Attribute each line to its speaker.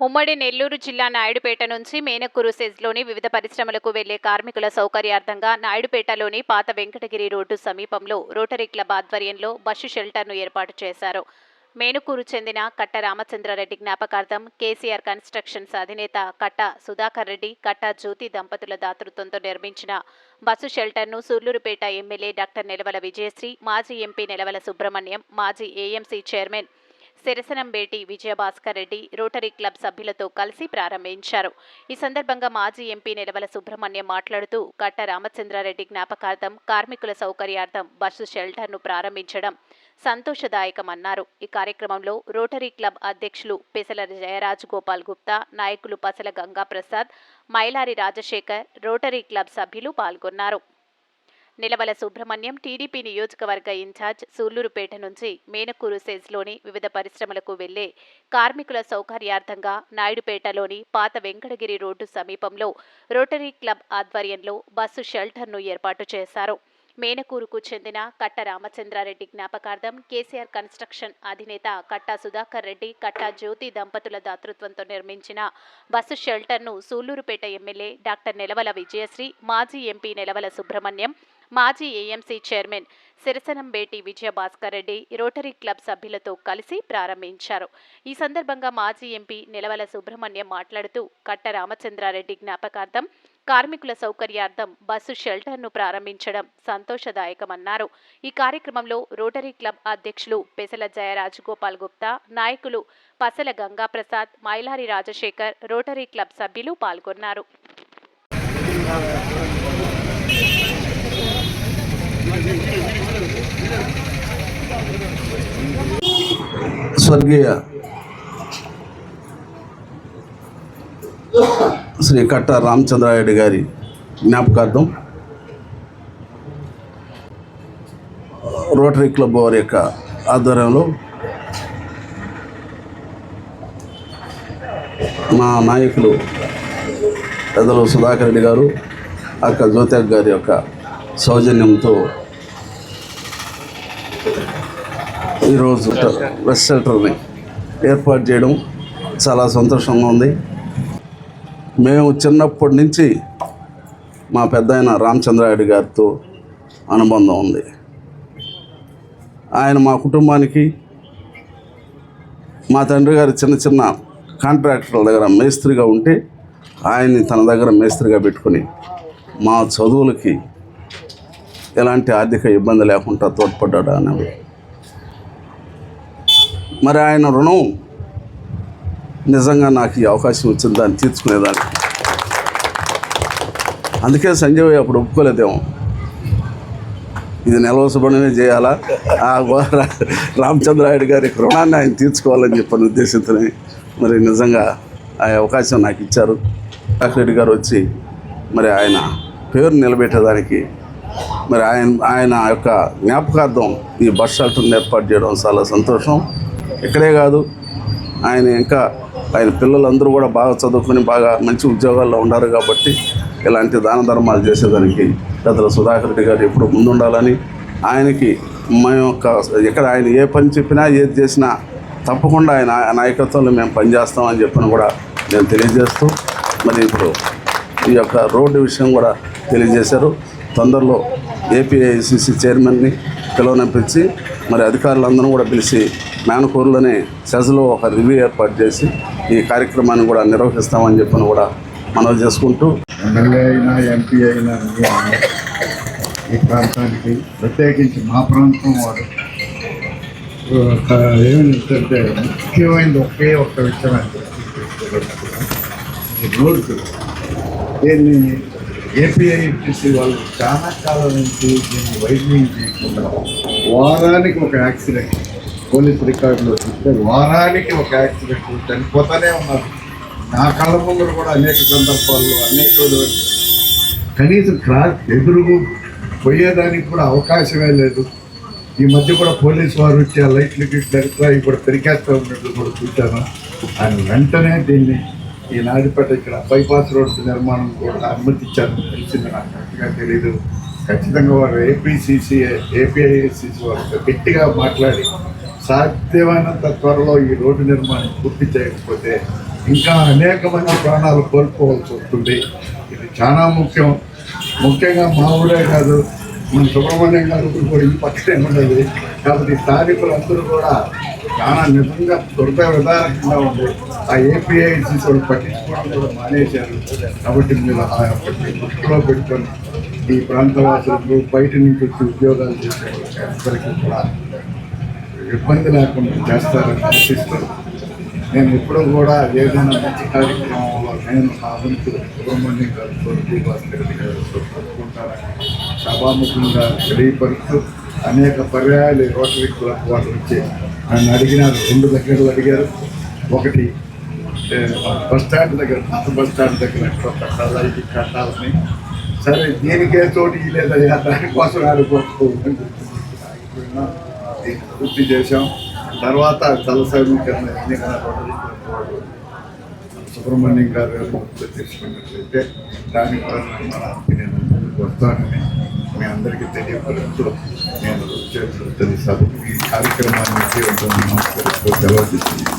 Speaker 1: ఉమ్మడి నెల్లూరు జిల్లా నాయుడుపేట నుంచి మేనకూరు సెజ్లోని వివిధ పరిశ్రమలకు వెళ్ళే కార్మికుల సౌకర్యార్థంగా నాయుడుపేటలోని పాత వెంకటగిరి రోడ్డు సమీపంలో రోటరీ క్లబ్ ఆధ్వర్యంలో బస్సు షెల్టర్ను ఏర్పాటు చేశారు. మేనుకూరు చెందిన కట్ట రామచంద్రారెడ్డి జ్ఞాపకార్థం కేసీఆర్ కన్స్ట్రక్షన్స్ అధినేత కట్ట సుధాకర్ రెడ్డి కట్ట జ్యోతి దంపతుల దాతృత్వంతో నిర్మించిన బస్సు షెల్టర్ను సూళ్ళూరుపేట ఎమ్మెల్యే డాక్టర్ నిలవల విజయశ్రీ మాజీ ఎంపీ నెలవల సుబ్రహ్మణ్యం మాజీ AMC chairman Sirasanambeti Vijayabhaskar Reddy Rotary Club సభ్యులతో కలిసి ప్రారంభించారు. ఈ సందర్భంగా మాజీ ఎంపీ నిలవల సుబ్రహ్మణ్యం మాట్లాడుతూ కట్ట రామచంద్రారెడ్డి జ్ఞాపకార్థం కార్మికుల సౌకర్యార్థం బస్సు షెల్టర్ను ప్రారంభించడం సంతోషదాయకమన్నారు. ఈ కార్యక్రమంలో రోటరీ క్లబ్ అధ్యక్షులు పెసల జయరాజ్ గోపాల్ గుప్తా నాయకులు పసల గంగాప్రసాద్ మైలారి రాజశేఖర్ రోటరీ క్లబ్ సభ్యులు పాల్గొన్నారు. నిలవల సుబ్రహ్మణ్యం టీడీపీ నియోజకవర్గ ఇన్ఛార్జ్ సూళ్ళూరుపేట నుంచి మేనకూరు సెజ్లోని వివిధ పరిశ్రమలకు వెళ్ళే కార్మికుల సౌకర్యార్థంగా నాయుడుపేటలోని పాత వెంకటగిరి రోడ్డు సమీపంలో రోటరీ క్లబ్ ఆధ్వర్యంలో బస్సు షెల్టర్ను ఏర్పాటు చేశారు. మేనకూరుకు చెందిన కట్ట రామచంద్రారెడ్డి జ్ఞాపకార్థం కేసీఆర్ కన్స్ట్రక్షన్ అధినేత కట్టా సుధాకర్ రెడ్డి కట్టా జ్యోతి దంపతుల దాతృత్వంతో నిర్మించిన బస్సు షెల్టర్ను సూళ్ళూరుపేట ఎమ్మెల్యే డాక్టర్ నెలవల విజయశ్రీ మాజీ ఎంపీ నెలవల సుబ్రహ్మణ్యం మాజీ AMC chairman Sirasanambeti Vijayabhaskar Reddy Rotary Club సభ్యులతో కలిసి ప్రారంభించారు. ఈ సందర్భంగా మాజీ ఎంపీ నిలవల సుబ్రహ్మణ్యం మాట్లాడుతూ కట్ట రామచంద్రారెడ్డి జ్ఞాపకార్థం కార్మికుల సౌకర్యార్థం బస్సు షెల్టర్ను ప్రారంభించడం సంతోషదాయకమన్నారు. ఈ కార్యక్రమంలో రోటరీ క్లబ్ అధ్యక్షులు పెసల జయరాజ్ గోపాల్ గుప్తా నాయకులు పసల గంగాప్రసాద్ మైలారి రాజశేఖర్ రోటరీ క్లబ్ సభ్యులు పాల్గొన్నారు.
Speaker 2: స్వర్గీయ శ్రీ కట్ట రామచంద్రాయుడు గారి జ్ఞాపకార్థం రోటరీ క్లబ్ వారి యొక్క ఆధ్వర్యంలో మా నాయకులు పెద్దలు సుధాకర్ రెడ్డి గారు అక్క జ్యోతి గారి యొక్క సౌజన్యంతో ఈరోజు బస్ షెల్టర్ని ఏర్పాటు చేయడం చాలా సంతోషంగా ఉంది. మేము చిన్నప్పటి నుంచి మా పెద్ద ఆయన రామచంద్రారెడ్డి గారితో అనుబంధం ఉంది. ఆయన మా కుటుంబానికి మా తండ్రి గారు చిన్న చిన్న కాంట్రాక్టర్ల దగ్గర మేస్త్రిగా ఉంటే ఆయన్ని తన దగ్గర మేస్త్రిగా పెట్టుకొని మా చదువులకి ఎలాంటి ఆర్థిక ఇబ్బంది లేకుండా తోడ్పడ్డాడు అనేవి మరి ఆయన రుణం నిజంగా నాకు ఈ అవకాశం వచ్చింది దాన్ని తీర్చుకునేదాన్ని. అందుకే సంజయ్ అప్పుడు ఒప్పుకోలేదేమో. ఇది నిలవసబడమే చేయాలా? ఆ గో- రామచంద్రాయుడు గారి రుణాన్ని ఆయన తీర్చుకోవాలని చెప్పిన ఉద్దేశంతోనే మరి నిజంగా ఆ అవకాశం నాకు ఇచ్చారు. రెడ్డి గారు వచ్చి మరి ఆయన పేరు నిలబెట్టేదానికి మరి ఆయన ఆయన యొక్క జ్ఞాపకార్థం ఈ బస్ షెల్టర్ని ఏర్పాటు చేయడం చాలా సంతోషం. ఇక్కడే కాదు. ఆయన ఇంకా ఆయన పిల్లలందరూ కూడా బాగా చదువుకొని బాగా మంచి ఉద్యోగాల్లో ఉన్నారు కాబట్టి ఇలాంటి దాన ధర్మాలు చేసేదానికి పెద్దల సుధాకర్ రెడ్డి గారు ఎప్పుడు ముందుండాలని ఆయనకి మా యొక్క ఎక్కడ ఆయన ఏ పని చెప్పినా ఏది చేసినా తప్పకుండా ఆయన నాయకత్వంలో మేము పనిచేస్తామని చెప్పిన కూడా నేను తెలియజేస్తూ మరి ఇప్పుడు ఈ యొక్క రోడ్డు విషయం కూడా తెలియజేశారు. తొందరలో ఏపీఐసిసి చైర్మన్ని పిలువనంపించి మరి అధికారులందరూ కూడా పిలిచి మేనకూరులోనే సెజ్లో ఒక రివ్యూ ఏర్పాటు చేసి ఈ కార్యక్రమాన్ని కూడా నిర్వహిస్తామని చెప్పిన కూడా మనవి చేసుకుంటూ
Speaker 3: ఎమ్మెల్యే అయినా ఎంపీ అయినా ఈ ప్రాంతానికి ప్రత్యేకించి మా ప్రాంతం వాడు ఒక ఏమిటంటే ముఖ్యమైనది ఒకే ఒక్క విషయం అంటే రోడ్డు దీన్ని ఏపీఐటీసీ వాళ్ళు చాలా కాలం నుంచి దీన్ని వైద్యం చేయకుండా వారానికి ఒక యాక్సిడెంట్ పోలీస్ రికార్డులో చూస్తే వారానికి ఒక యాక్సిడెంట్ చనిపోతానే ఉన్నారు. నా కళ్ళ ముందు కూడా అనేక సందర్భాల్లో అనేక కనీసం క్రాస్ ఎదురుగు పోయేదానికి కూడా అవకాశమే లేదు. ఈ మధ్య కూడా పోలీస్ వారు వచ్చి ఆ లైట్లు దగ్గర ఇప్పుడు పెరికేస్తూ ఉన్నట్టు కూడా చూశాను. ఆయన వెంటనే దీన్ని ఈ నాడిపేట ఇక్కడ బైపాస్ రోడ్డు నిర్మాణం కూడా అనుమతించారని తెలిసింది నాకు. కరెక్ట్గా తెలియదు ఖచ్చితంగా వారు ఏపీసీసీ ఏపీఐసిసి వారు గట్టిగా మాట్లాడి సాధ్యమైనంత త్వరలో ఈ రోడ్డు నిర్మాణం పూర్తి చేయకపోతే ఇంకా అనేక మంది ప్రాణాలు కోల్పోవాల్సి వస్తుంది. ఇది చాలా ముఖ్యం. ముఖ్యంగా మా ఊరే కాదు మన సుబ్రహ్మణ్యం గారు కూడా ఈ పక్కనే ఉండదు కాబట్టి స్థానికులందరూ కూడా చాలా నిజంగా హృదయ విధానంగా ఉంది ఆ ఏపీఐసి కూడా పట్టించుకోవడం కూడా మానేశారు. కాబట్టి మీరు ఆ దృష్టిలో పెట్టుకొని ఈ ప్రాంతవాసులకు బయట నుంచి వచ్చి ఉద్యోగాలు చేసే అందరికీ కూడా ఇబ్బంది లేకుండా చేస్తారని ఆశిస్తూ నేను ఎప్పుడూ కూడా ఏదైనా మంచి కార్యక్రమంలో నేను నా వంతు సుబ్రహ్మణ్యం గారు తోటి రెడ్డి గారితో పంచుకుంటానని సభాముఖంగా తెలియపరుస్తూ అనేక పర్యాయాలు రోటరీ క్లబ్ వాళ్ళు వచ్చి నన్ను అడిగినారు రెండు దగ్గరలు అడిగారు. ఒకటి బస్ స్టాండ్ దగ్గర పాత బస్ స్టాండ్ దగ్గర ఎక్కడో కట్టాలా ఇది కట్టాలని సరే దీనికే తోటి లేదయ్యా దానికోసం ఆడుకోవచ్చు పూర్తి చేశాం. తర్వాత జల ఎన్నికల సుబ్రహ్మణ్యం గారు తీసుకున్నట్లయితే దాని కోసం నేను వస్తానని మీ అందరికీ తెలియపరుస్తూ నేను చేతులు తెలుసు ఈ కార్యక్రమాన్ని విజయవంతం సెలవు తీసుకుంటున్నాను